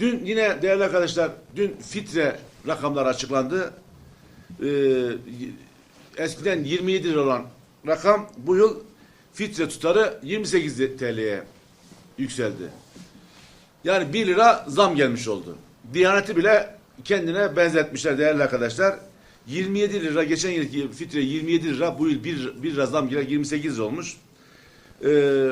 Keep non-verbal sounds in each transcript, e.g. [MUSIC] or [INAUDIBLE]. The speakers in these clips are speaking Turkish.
Dün yine değerli arkadaşlar, dün fitre rakamları açıklandı. Ee, eskiden 27 lira olan rakam bu yıl fitre tutarı 28 TL'ye yükseldi. Yani 1 lira zam gelmiş oldu. Diyaneti bile kendine benzetmişler değerli arkadaşlar. 27 lira geçen yılki fitre 27 lira bu yıl 1, 1 lira zam gelen 28 lira olmuş. Ee,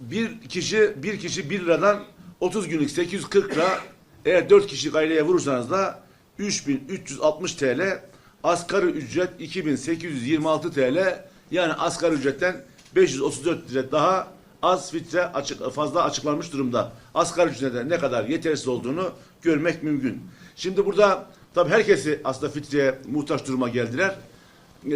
bir kişi bir kişi 1 liradan 30 günlük 840 lira eğer 4 kişilik aileye vurursanız da 3360 TL asgari ücret 2826 TL yani asgari ücretten 534 lira daha az fitre açık, fazla açıklanmış durumda. Asgari ücretten ne kadar yetersiz olduğunu görmek mümkün. Şimdi burada tabii herkesi aslında fitreye muhtaç duruma geldiler.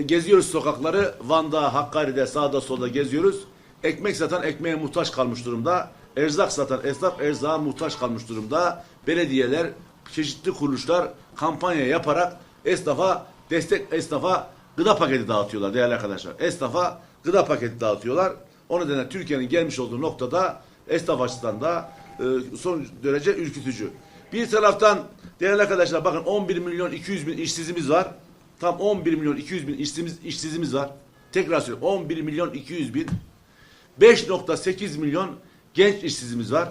Geziyoruz sokakları. Van'da, Hakkari'de, sağda solda geziyoruz. Ekmek satan ekmeğe muhtaç kalmış durumda. Erzak satan esnaf erzağa muhtaç kalmış durumda. Belediyeler, çeşitli kuruluşlar kampanya yaparak esnafa destek esnafa gıda paketi dağıtıyorlar değerli arkadaşlar. Esnafa gıda paketi dağıtıyorlar. O nedenle Türkiye'nin gelmiş olduğu noktada esnaf açısından da e, son derece ürkütücü. Bir taraftan değerli arkadaşlar bakın 11 milyon 200 bin işsizimiz var. Tam 11 milyon 200 bin işsizimiz, işsizimiz var. Tekrar söylüyorum 11 milyon 200 bin 5.8 milyon genç işsizimiz var.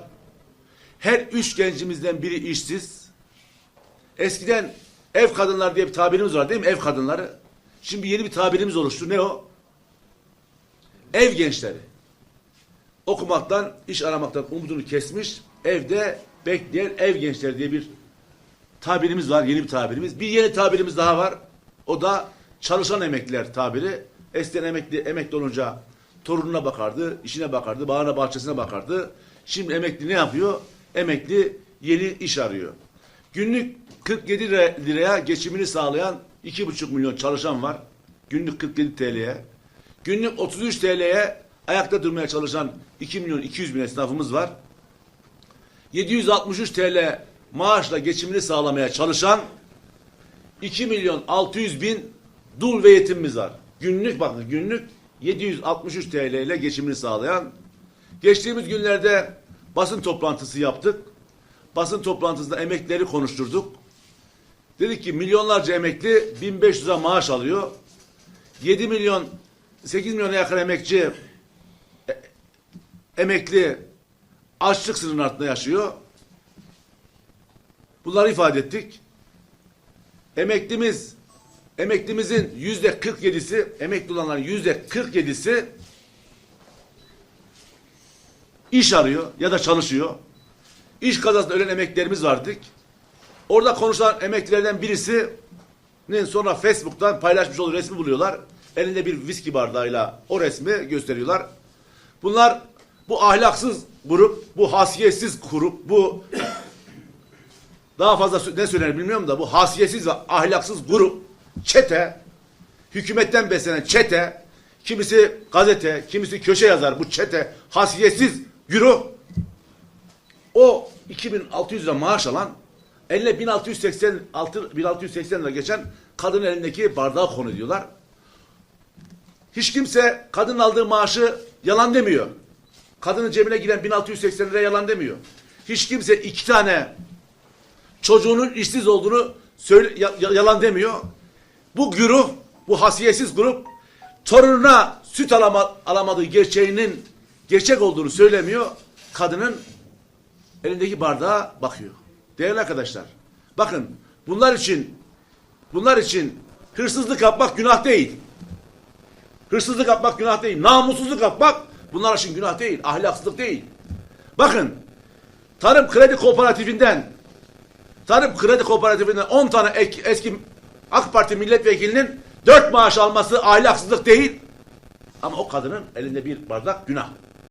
Her üç gencimizden biri işsiz. Eskiden ev kadınlar diye bir tabirimiz var değil mi? Ev kadınları. Şimdi yeni bir tabirimiz oluştu. Ne o? Ev gençleri. Okumaktan, iş aramaktan umudunu kesmiş, evde bekleyen ev gençleri diye bir tabirimiz var, yeni bir tabirimiz. Bir yeni tabirimiz daha var. O da çalışan emekliler tabiri. Eskiden emekli, emekli olunca torununa bakardı, işine bakardı, bağına bahçesine bakardı. Şimdi emekli ne yapıyor? Emekli yeni iş arıyor. Günlük 47 lira- liraya geçimini sağlayan 2,5 milyon çalışan var. Günlük 47 TL'ye. Günlük 33 TL'ye ayakta durmaya çalışan 2 milyon 200 bin esnafımız var. 763 TL maaşla geçimini sağlamaya çalışan 2 milyon 600 bin dul ve yetimimiz var. Günlük bakın günlük 763 TL ile geçimini sağlayan. Geçtiğimiz günlerde basın toplantısı yaptık. Basın toplantısında emeklileri konuşturduk. Dedik ki milyonlarca emekli 1500 lira maaş alıyor. 7 milyon 8 milyona yakın emekçi e- emekli açlık sınırının altında yaşıyor. Bunları ifade ettik. Emeklimiz emeklimizin yüzde 47'si emekli olanların yüzde 47'si iş arıyor ya da çalışıyor. İş kazasında ölen emeklilerimiz vardık. Orada konuşulan emeklilerden birisinin sonra Facebook'tan paylaşmış olduğu resmi buluyorlar. Elinde bir viski bardağıyla o resmi gösteriyorlar. Bunlar bu ahlaksız grup, bu hasiyetsiz grup, bu [COUGHS] daha fazla ne söylenir bilmiyorum da bu hasiyetsiz ve ahlaksız grup, çete, hükümetten beslenen çete, kimisi gazete, kimisi köşe yazar bu çete, hasiyetsiz güruh, o 2600 lira maaş alan, eline 1680, 6 1680 lira geçen kadın elindeki bardağı konu diyorlar. Hiç kimse kadın aldığı maaşı yalan demiyor. Kadının cebine giren 1680 lira yalan demiyor. Hiç kimse iki tane çocuğunun işsiz olduğunu söyle, ya- ya- yalan demiyor. Bu güruh, bu hasiyetsiz grup torununa süt alama, alamadığı gerçeğinin gerçek olduğunu söylemiyor. Kadının elindeki bardağa bakıyor. Değerli arkadaşlar, bakın bunlar için bunlar için hırsızlık yapmak günah değil. Hırsızlık yapmak günah değil. Namussuzluk yapmak bunlar için günah değil. Ahlaksızlık değil. Bakın Tarım Kredi Kooperatifinden Tarım Kredi Kooperatifinden 10 tane ek- eski AK Parti milletvekilinin 4 maaş alması ahlaksızlık değil. Ama o kadının elinde bir bardak günah.